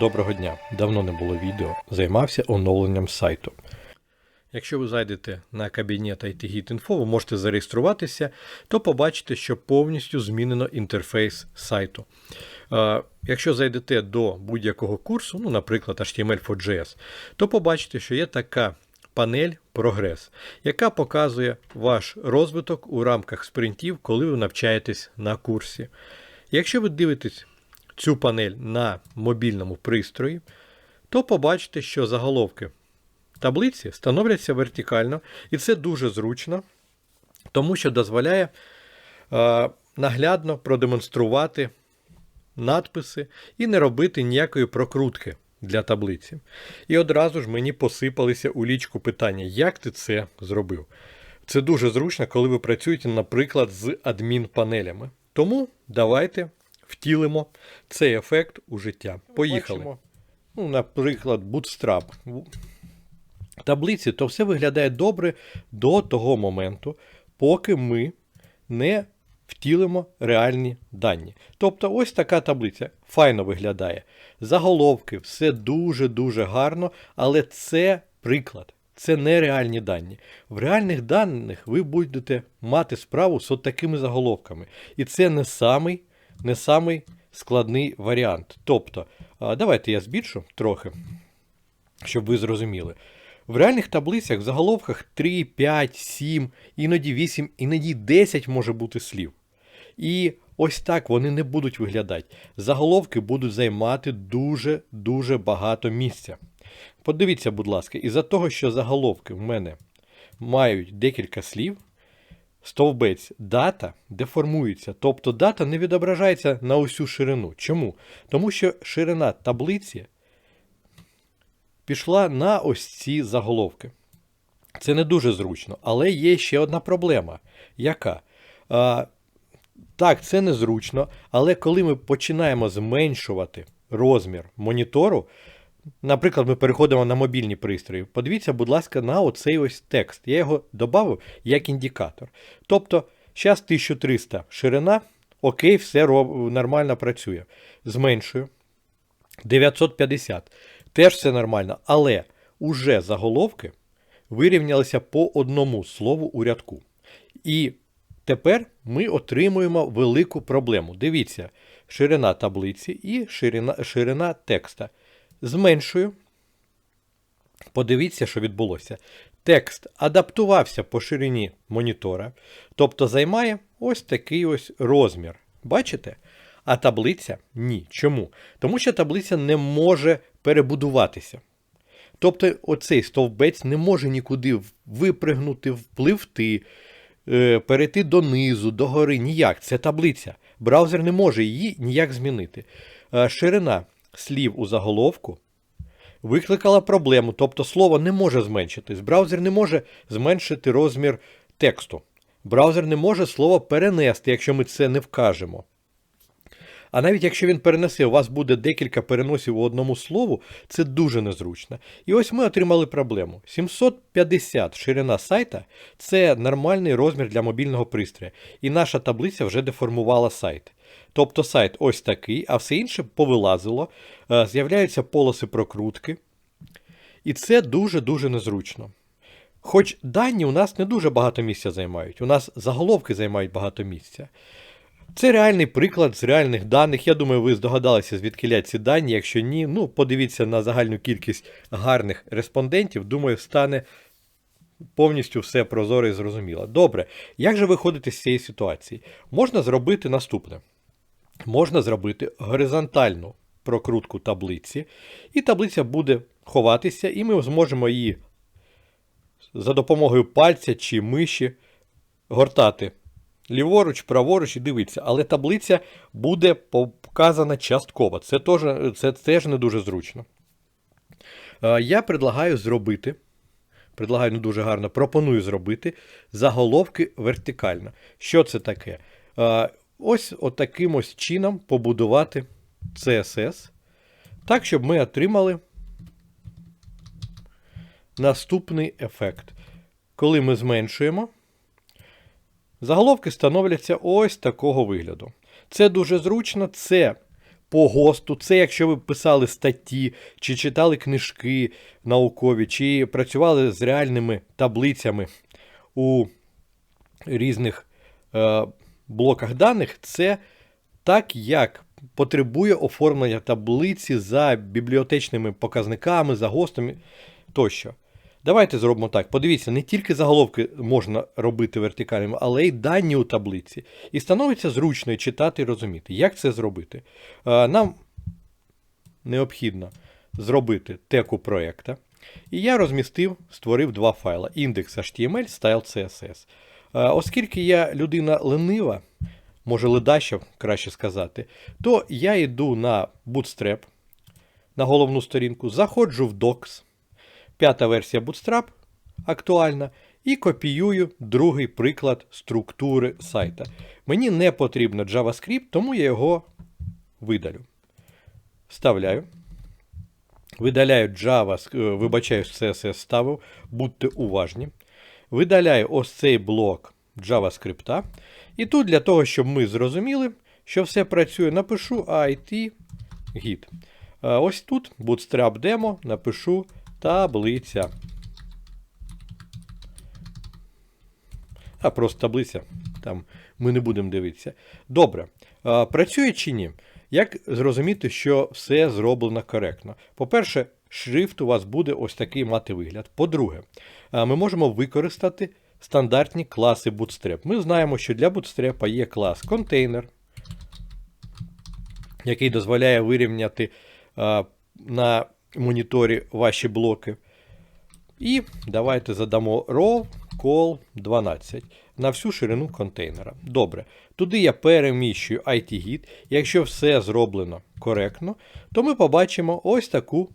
Доброго дня! Давно не було відео. Займався оновленням сайту. Якщо ви зайдете на кабінет IT-Git.info, ви можете зареєструватися, то побачите, що повністю змінено інтерфейс сайту. Якщо зайдете до будь-якого курсу, ну, наприклад, HTML4JS, то побачите, що є така панель Прогрес, яка показує ваш розвиток у рамках спринтів, коли ви навчаєтесь на курсі. Якщо ви дивитесь цю панель на мобільному пристрої, то побачите, що заголовки таблиці становляться вертикально, і це дуже зручно, тому що дозволяє е, наглядно продемонструвати надписи і не робити ніякої прокрутки для таблиці. І одразу ж мені посипалися у лічку питання, як ти це зробив. Це дуже зручно, коли ви працюєте, наприклад, з адмінпанелями. Тому давайте втілимо цей ефект у життя. Поїхали. Ну, наприклад, Bootstrap. В таблиці то все виглядає добре до того моменту, поки ми не втілимо реальні дані. Тобто, ось така таблиця файно виглядає. Заголовки, все дуже-дуже гарно, але це приклад. Це не реальні дані. В реальних даних ви будете мати справу з от такими заголовками. І це не самий, не самий складний варіант. Тобто, давайте я збільшу трохи, щоб ви зрозуміли. В реальних таблицях в заголовках 3, 5, 7, іноді 8, іноді 10 може бути слів. І ось так вони не будуть виглядати. Заголовки будуть займати дуже-дуже багато місця. Подивіться, будь ласка, із-за того, що заголовки в мене мають декілька слів, стовбець дата деформується. Тобто дата не відображається на усю ширину. Чому? Тому що ширина таблиці пішла на ось ці заголовки. Це не дуже зручно, але є ще одна проблема. Яка? А, так, це незручно, але коли ми починаємо зменшувати розмір монітору, наприклад, ми переходимо на мобільні пристрої, подивіться, будь ласка, на оцей ось текст. Я його додав як індикатор. Тобто, зараз 1300 ширина, окей, все роб- нормально працює. Зменшую. 950. Теж все нормально, але уже заголовки вирівнялися по одному слову у рядку. І тепер ми отримуємо велику проблему. Дивіться, ширина таблиці і ширина, ширина текста. Зменшую. Подивіться, що відбулося. Текст адаптувався по ширині монітора, тобто займає ось такий ось розмір. Бачите? А таблиця ні. Чому? Тому що таблиця не може перебудуватися. Тобто, оцей стовбець не може нікуди випригнути, впливти, е, перейти донизу, догори. Ніяк. Це таблиця. Браузер не може її ніяк змінити. Е, Ширина слів у заголовку викликала проблему, тобто слово не може зменшитись. Браузер не може зменшити розмір тексту. Браузер не може слово перенести, якщо ми це не вкажемо. А навіть якщо він перенесе, у вас буде декілька переносів у одному слову, це дуже незручно. І ось ми отримали проблему. 750 ширина сайта це нормальний розмір для мобільного пристрою. І наша таблиця вже деформувала сайт. Тобто сайт ось такий, а все інше повилазило, е, з'являються полоси прокрутки. І це дуже-дуже незручно. Хоч дані у нас не дуже багато місця займають, у нас заголовки займають багато місця. Це реальний приклад з реальних даних. Я думаю, ви здогадалися, звідки ці дані. Якщо ні, ну подивіться на загальну кількість гарних респондентів. Думаю, стане повністю все прозоро і зрозуміло. Добре, як же виходити з цієї ситуації? Можна зробити наступне: можна зробити горизонтальну прокрутку таблиці, і таблиця буде ховатися, і ми зможемо її за допомогою пальця чи миші гортати ліворуч, праворуч і дивитися. Але таблиця буде показана частково. Це теж, це теж не дуже зручно. Е, Я предлагаю зробити. Предлагаю не дуже гарно, пропоную зробити заголовки вертикально. Що це таке? Ось отаким ось чином побудувати CSS, так, щоб ми отримали наступний ефект. Коли ми зменшуємо, заголовки становляться ось такого вигляду. Це дуже зручно, це по ГОСТу. Це якщо ви писали статті, чи читали книжки наукові, чи працювали з реальними таблицями у різних е, блоках даних, це так, як потребує оформлення таблиці за бібліотечними показниками, за ГОСТами тощо. Давайте зробимо так. Подивіться, не тільки заголовки можна робити вертикальними, але й дані у таблиці. І становиться зручно читати і розуміти, як це зробити. Е, Нам необхідно зробити теку проєкта. І я розмістив, створив два файла: index.html, style CSS. Е, Оскільки я людина ленива, може ледаща, краще сказати, то я йду на Bootstrap, на головну сторінку, заходжу в Docs, п'ята версія Bootstrap актуальна, і копіюю другий приклад структури сайта. Мені не потрібно JavaScript, тому я його видалю. Вставляю. Видаляю Java, е, вибачаю, CSS ставив, будьте уважні. Видаляю ось цей блок JavaScript. І тут для того, щоб ми зрозуміли, що все працює, напишу IT git. Ось тут Bootstrap Demo напишу таблиця. А просто таблиця. Там ми не будемо дивитися. Добре. Працює чи ні? Як зрозуміти, що все зроблено коректно? По-перше, шрифт у вас буде ось такий мати вигляд. По-друге, ми можемо використати стандартні класи Bootstrap. Ми знаємо, що для Bootstrap є клас контейнер, який дозволяє вирівняти на моніторі ваші блоки. І давайте задамо row call 12 на всю ширину контейнера. Добре. Туди я переміщую IT-гід. Якщо все зроблено коректно, то ми побачимо ось таку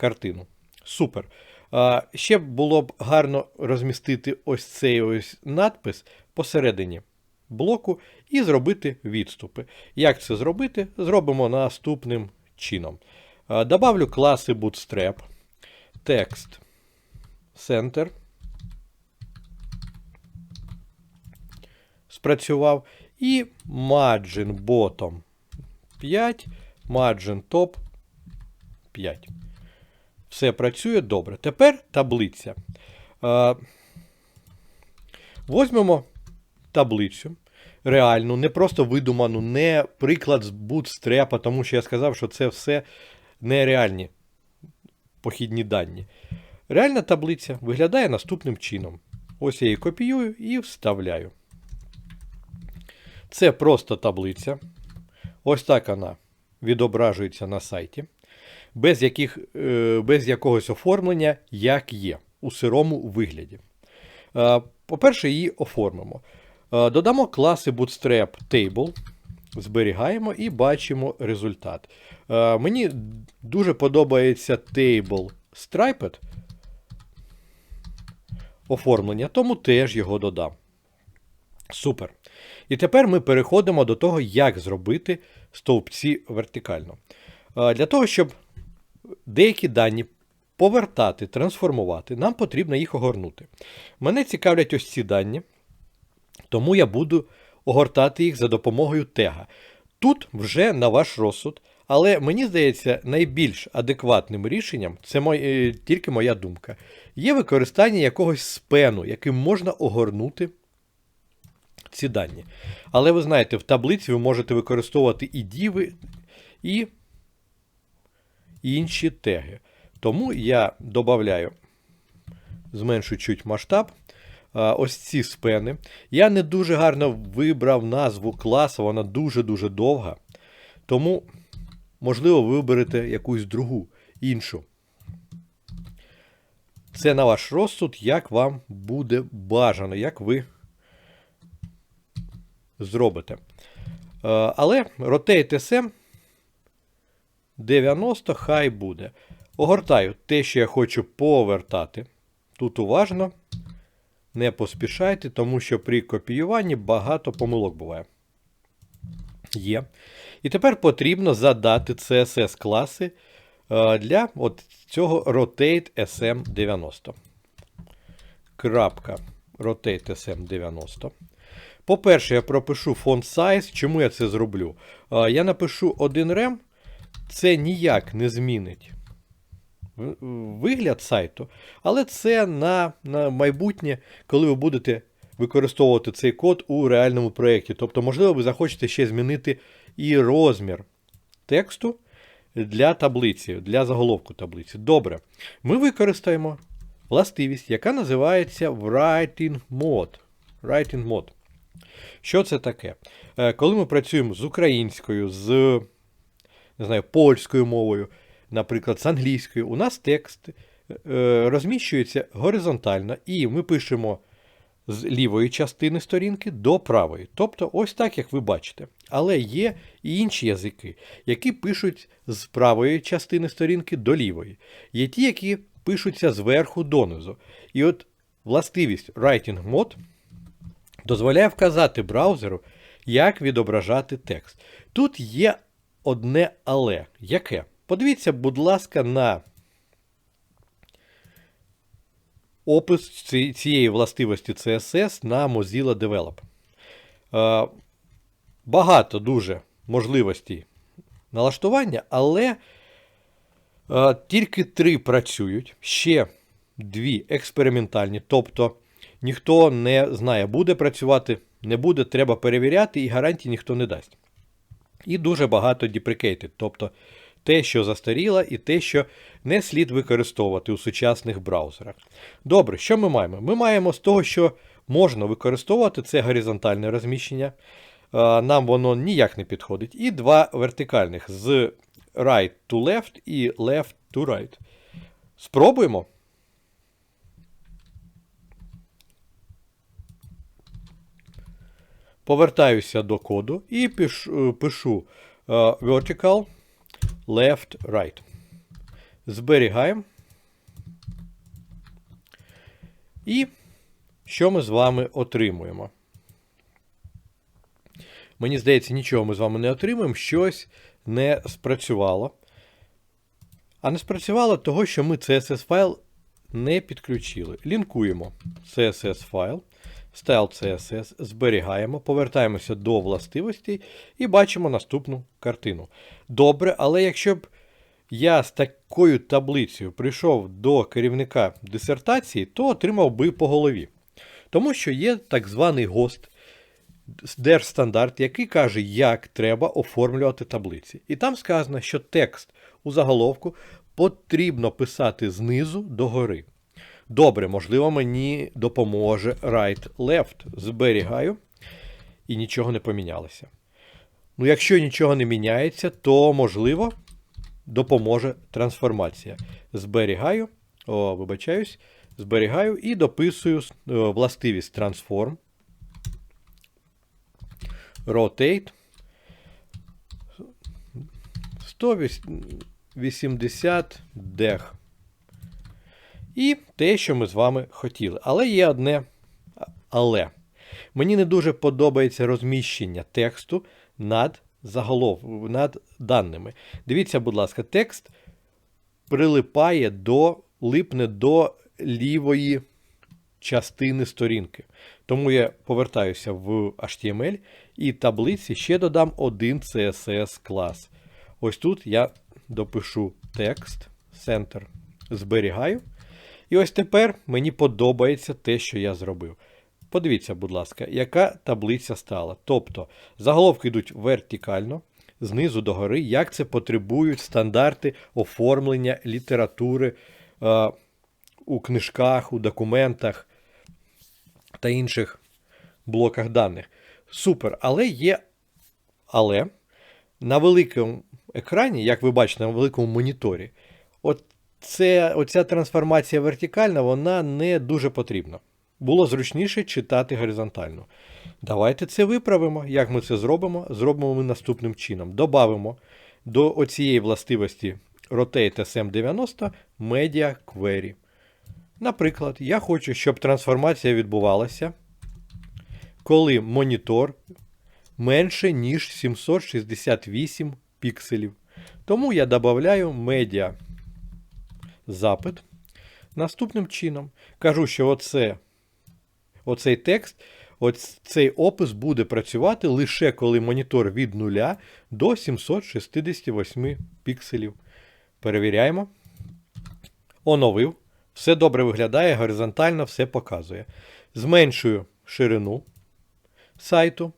картину. Супер. А, Ще було б гарно розмістити ось цей ось надпис посередині блоку і зробити відступи. Як це зробити? Зробимо наступним чином. А, Добавлю класи Bootstrap, текст Center. Спрацював. І margin bottom 5, margin top 5. Все працює добре. Тепер таблиця. Е, Возьмемо таблицю. Реальну, не просто видуману, не приклад з Bootstrap, тому що я сказав, що це все нереальні похідні дані. Реальна таблиця виглядає наступним чином. Ось я її копіюю і вставляю. Це просто таблиця. Ось так вона відображується на сайті. Без яких, е, без якогось оформлення, як є, у сирому вигляді. Е, По-перше, її оформимо. Е, Додамо класи Bootstrap Table, зберігаємо і бачимо результат. Мені дуже подобається Table Striped оформлення, тому теж його додам. Супер. І тепер ми переходимо до того, як зробити стовпці вертикально. Для того, щоб деякі дані повертати, трансформувати, нам потрібно їх огорнути. Мене цікавлять ось ці дані, тому я буду огортати їх за допомогою тега. Тут вже на ваш розсуд, але мені здається, найбільш адекватним рішенням, це мой, е, тільки моя думка, є використання якогось спену, яким можна огорнути ці дані. Але ви знаєте, в таблиці ви можете використовувати і діви, і інші теги. Тому я додаю, зменшую чуть масштаб. Ось ці спени. Я не дуже гарно вибрав назву класу, вона дуже-дуже довга. Тому, можливо, виберете якусь другу, іншу. Це на ваш розсуд, як вам буде бажано, як ви зробите. Але Rotate SM 90 хай буде. Огортаю те, що я хочу повертати. Тут уважно. Не поспішайте, тому що при копіюванні багато помилок буває. Є. І тепер потрібно задати CSS класи е, для от цього Rotate SM90. Крапка. Rotate SM90. По-перше, я пропишу font size. Чому я це зроблю? Я напишу 1 рем, це ніяк не змінить вигляд сайту, але це на, на майбутнє, коли ви будете використовувати цей код у реальному проєкті. Тобто, можливо, ви захочете ще змінити і розмір тексту для таблиці, для заголовку таблиці. Добре, ми використаємо властивість, яка називається Writing Mode. Writing Mode. Що це таке? Е, Коли ми працюємо з українською, з не знаю, польською мовою, наприклад, з англійською, у нас текст е, розміщується горизонтально, і ми пишемо з лівої частини сторінки до правої. Тобто, ось так, як ви бачите. Але є і інші язики, які пишуть з правої частини сторінки до лівої. Є ті, які пишуться зверху донизу. І от властивість Writing Mode дозволяє вказати браузеру, як відображати текст. Тут є одне але. Яке? Подивіться, будь ласка, на опис цієї властивості CSS на Mozilla Develop. Е, Багато дуже можливостей налаштування, але е, тільки три працюють, ще дві експериментальні. Тобто ніхто не знає, буде працювати, не буде, треба перевіряти, і гарантій ніхто не дасть. І дуже багато deprecated, тобто те, що застаріло, і те, що не слід використовувати у сучасних браузерах. Добре, що ми маємо? Ми маємо з того, що можна використовувати це горизонтальне розміщення. Нам воно ніяк не підходить. І два вертикальних з right to left і left to right. Спробуємо. Повертаюся до коду і пишу, пишу е, vertical left right. Зберігаємо. І що ми з вами отримуємо? Мені здається, нічого ми з вами не отримуємо, щось не спрацювало. А не спрацювало того, що ми CSS файл не підключили. Лінкуємо CSS файл, style CSS, зберігаємо, повертаємося до властивостей і бачимо наступну картину. Добре, але якщо б я з такою таблицею прийшов до керівника дисертації, то отримав би по голові. Тому що є так званий ГОСТ, держстандарт, який каже, як треба оформлювати таблиці. І там сказано, що текст у заголовку потрібно писати знизу до гори. Добре, можливо, мені допоможе right-left. Зберігаю і нічого не помінялося. Ну, якщо нічого не міняється, то можливо допоможе трансформація. Зберігаю, о, вибачаюсь, зберігаю і дописую е, властивість Transform. Rotate 180 дег. І те, що ми з вами хотіли. Але є одне але. Мені не дуже подобається розміщення тексту над заголов, над даними. Дивіться, будь ласка, текст прилипає до, липне до лівої частини сторінки. Тому я повертаюся в HTML і таблиці ще додам один CSS клас. Ось тут я допишу текст, center, зберігаю. І ось тепер мені подобається те, що я зробив. Подивіться, будь ласка, яка таблиця стала. Тобто заголовки йдуть вертикально, знизу до гори, як це потребують стандарти оформлення літератури е, у книжках, у документах та інших блоках даних. Супер, але є. Але на великому екрані, як ви бачите, на великому моніторі, от це, оця трансформація вертикальна, вона не дуже потрібна. Було зручніше читати горизонтально. Давайте це виправимо. Як ми це зробимо? Зробимо ми наступним чином. Добавимо до оцієї властивості Rotate SM90 Media Query. Наприклад, я хочу, щоб трансформація відбувалася, коли монітор менше, ніж 768 пікселів. Тому я додаю медіа запит наступним чином. Кажу, що оце Оцей текст, цей опис буде працювати лише коли монітор від 0 до 768 пікселів. Перевіряємо. Оновив. Все добре виглядає, горизонтально все показує. Зменшую ширину сайту.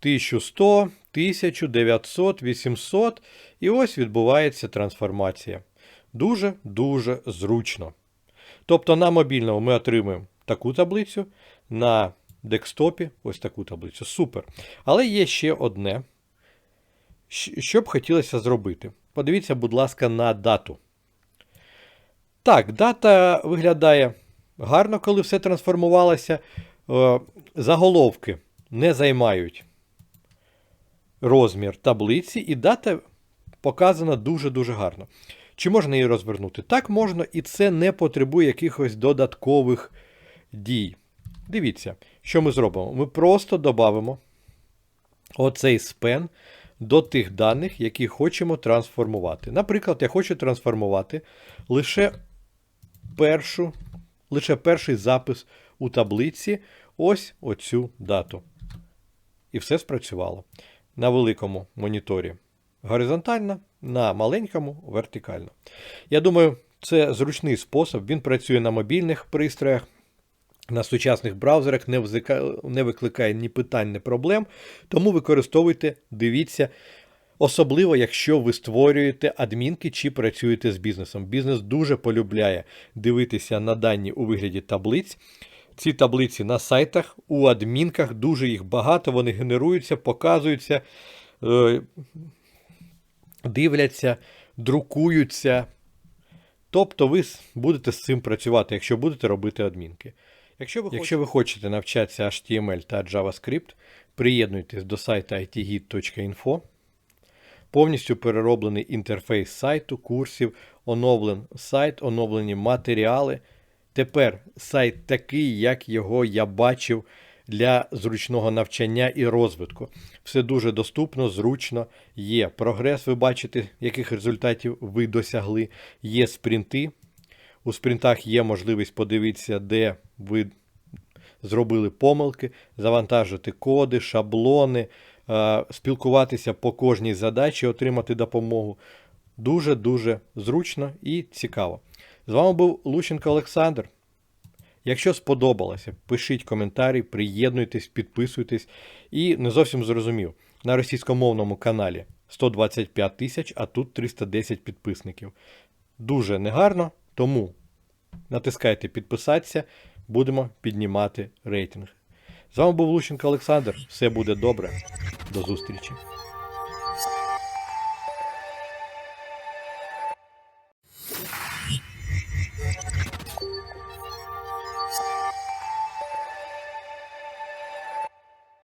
1100, 1900, 800. І ось відбувається трансформація. Дуже-дуже зручно. Тобто на мобільному ми отримуємо таку таблицю, на декстопі ось таку таблицю. Супер. Але є ще одне, що б хотілося зробити. Подивіться, будь ласка, на дату. Так, дата виглядає гарно, коли все трансформувалося. Е, Заголовки не займають розмір таблиці, і дата показана дуже-дуже гарно. Чи можна її розвернути? Так можна, і це не потребує якихось додаткових дій. Дивіться, що ми зробимо. Ми просто додамо оцей спен до тих даних, які хочемо трансформувати. Наприклад, я хочу трансформувати лише першу, лише перший запис у таблиці, ось оцю дату. І все спрацювало. На великому моніторі горизонтально, на маленькому вертикально. Я думаю, це зручний спосіб. Він працює на мобільних пристроях, на сучасних браузерах, не, викликає ні питань, ні проблем. Тому використовуйте, дивіться. Особливо, якщо ви створюєте адмінки чи працюєте з бізнесом. Бізнес дуже полюбляє дивитися на дані у вигляді таблиць. Ці таблиці на сайтах, у адмінках дуже їх багато, вони генеруються, показуються, е, дивляться, друкуються. Тобто ви будете з цим працювати, якщо будете робити адмінки. Якщо ви, якщо ви хочете навчатися HTML та JavaScript, приєднуйтесь до сайту itgit.info. Повністю перероблений інтерфейс сайту, курсів, оновлений сайт, оновлені матеріали. Тепер сайт такий, як його я бачив для зручного навчання і розвитку. Все дуже доступно, зручно. Є прогрес, ви бачите, яких результатів ви досягли. Є спринти. У спринтах є можливість подивитися, де ви зробили помилки, завантажити коди, шаблони, е, спілкуватися по кожній задачі, отримати допомогу. Дуже-дуже зручно і цікаво. З вами був Лущенко Олександр. Якщо сподобалося, пишіть коментарі, приєднуйтесь, підписуйтесь і не зовсім зрозумів. На російськомовному каналі 125 тисяч, а тут 310 підписників. Дуже негарно, тому натискайте підписатися, будемо піднімати рейтинг. З вами був Лущенко Олександр. Все буде добре. До зустрічі.